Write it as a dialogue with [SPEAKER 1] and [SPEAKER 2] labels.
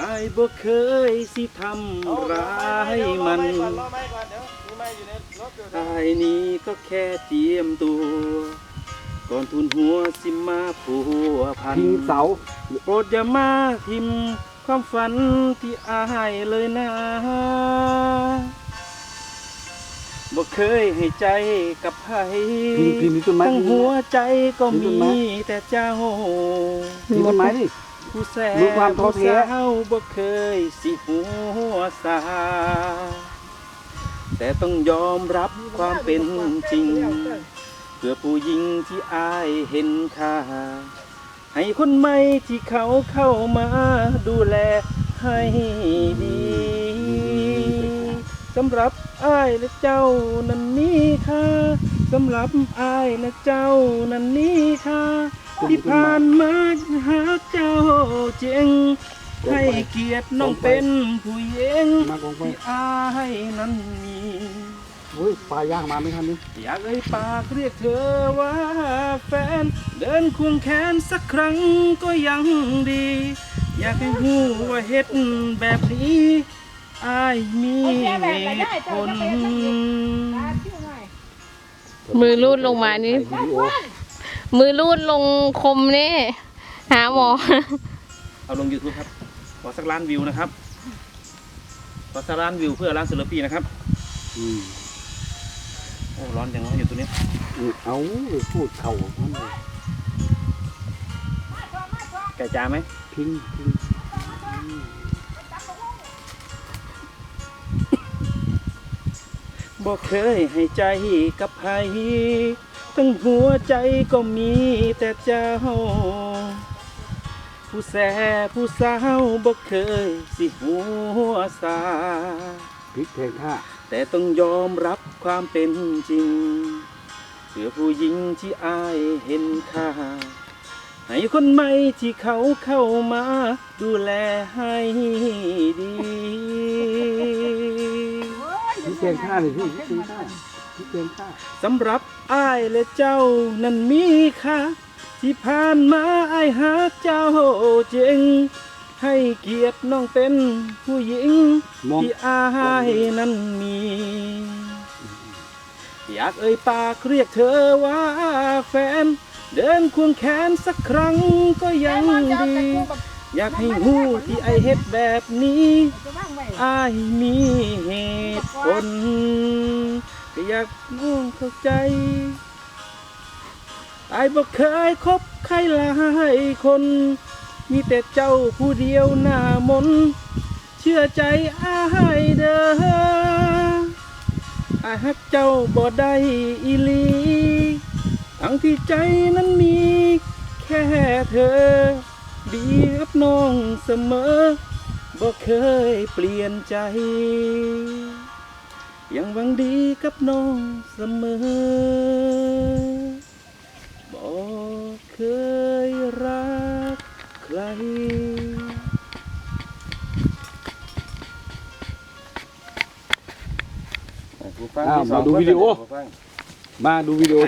[SPEAKER 1] อายบ่เคยสิทำร้ายมัน
[SPEAKER 2] รอไม่ก่อนเดี๋ยวมีไม่อยู่ในรถอยู่
[SPEAKER 1] อายนี้ก็แค่เตรียมตัว ก่อนทุนหัวสิมาผัวพัน
[SPEAKER 3] พิงเสา
[SPEAKER 1] โปรดอย่ามาทิมความฝันที่อายเลยนะบ่เคยให้ใจกับใคร
[SPEAKER 3] พิงพิงมีต้นไม้
[SPEAKER 1] ทั้งหัวใจก็
[SPEAKER 3] มีต้
[SPEAKER 1] มี
[SPEAKER 3] นไม้
[SPEAKER 1] แต่เจ้า
[SPEAKER 3] พิงต้นไม้ดิ
[SPEAKER 1] ผู้แส
[SPEAKER 3] มีความท้อ
[SPEAKER 1] ผู้
[SPEAKER 3] แท้
[SPEAKER 1] สาวบ่เคยสิหัวสา แต่ต้องยอมรับความเป็นจริง เพื่อผู้หญิงที่อายเห็นค่า ให้คนใหม่ที่เขาเข้ามาดูแลให้ดีสำหรับอายและเจ้านั้นมีค่าสำหรับอายและเจ้านั้นมีค่า ที่ผ่านมาหาเจ้าเจงให้เกียรติน้องเป็นผู้หญิง
[SPEAKER 3] มากองไป
[SPEAKER 1] ที่อายนั้นมี
[SPEAKER 3] โอ้ยปลาย่างมาไม่ทันนี่
[SPEAKER 1] อยากเอ่ยปากเรียกเธอว่าแฟน เดินควงแขนสักครั้งก็ยังดี อยากให้หูว่าเฮ็ดแบบนี้อายมีเหตุผล
[SPEAKER 4] มือรูดลงมานี่
[SPEAKER 3] ถ่ายวิดีโอ
[SPEAKER 4] มือรูดลงคมนี่หาหมอ
[SPEAKER 1] เอาลง YouTube ครับ ขอสักล้านวิวนะครับ ขอสักล้านวิวเพื่อร้านเซเลปี้นะครับ
[SPEAKER 3] อืม
[SPEAKER 1] โอ้ร้อนจังวะอยู่ตัวนี้
[SPEAKER 3] เอาพูดเข่ามันเลย
[SPEAKER 1] ไก่จ้าไหม
[SPEAKER 3] พิงพิง
[SPEAKER 1] บอกเคยให้ใจกับใคร ทั้งหัวใจก็มีแต่เจ้า ผู้แสผู้สาวบอกเคยสิหัวสา
[SPEAKER 3] พลิกเพลงท่า
[SPEAKER 1] แต่ต้องยอมรับความเป็นจริง เพื่อผู้หญิงที่อายเห็นค่า ให้คนใหม่ที่เขาเข้ามา ดูแลให้ดี
[SPEAKER 3] พลิกเพลงท่าเลยพี่พลิกเพลงท่า พลิกเพลงท่า
[SPEAKER 1] สำหรับอายและเจ้านั้นมีค่าที่ผ่านมาอายหาเจ้าเจงให้เกียรติน้องเป็นผู้หญิง
[SPEAKER 3] มอง
[SPEAKER 1] ที่อายนั้นมี อยากเอ่ยปากเรียกเธอว่าแฟน เดินควงแขนสักครั้งก็ยังดี อยากให้หูที่ไอเฮ็ดแบบนี้อายมีเหตุผล ก็อยากง่วงเข้าใจไอายบอกเคยคบใครหลายคน มีแต่เจ้าผู้เดียวหน้ามน เชื่อใจอายเด้อไอายฮักเจ้าบ่ได้อีลีทั้งที่ใจนั้นมี แค่เธอ ดีกับน้องเสมอบ่เคยเปลี่ยนใจ ยังหวังดีกับน้องเสมอบ่เคยรักใคร
[SPEAKER 3] อ้าวมาดูวิดีโอมาดูวิดีโอ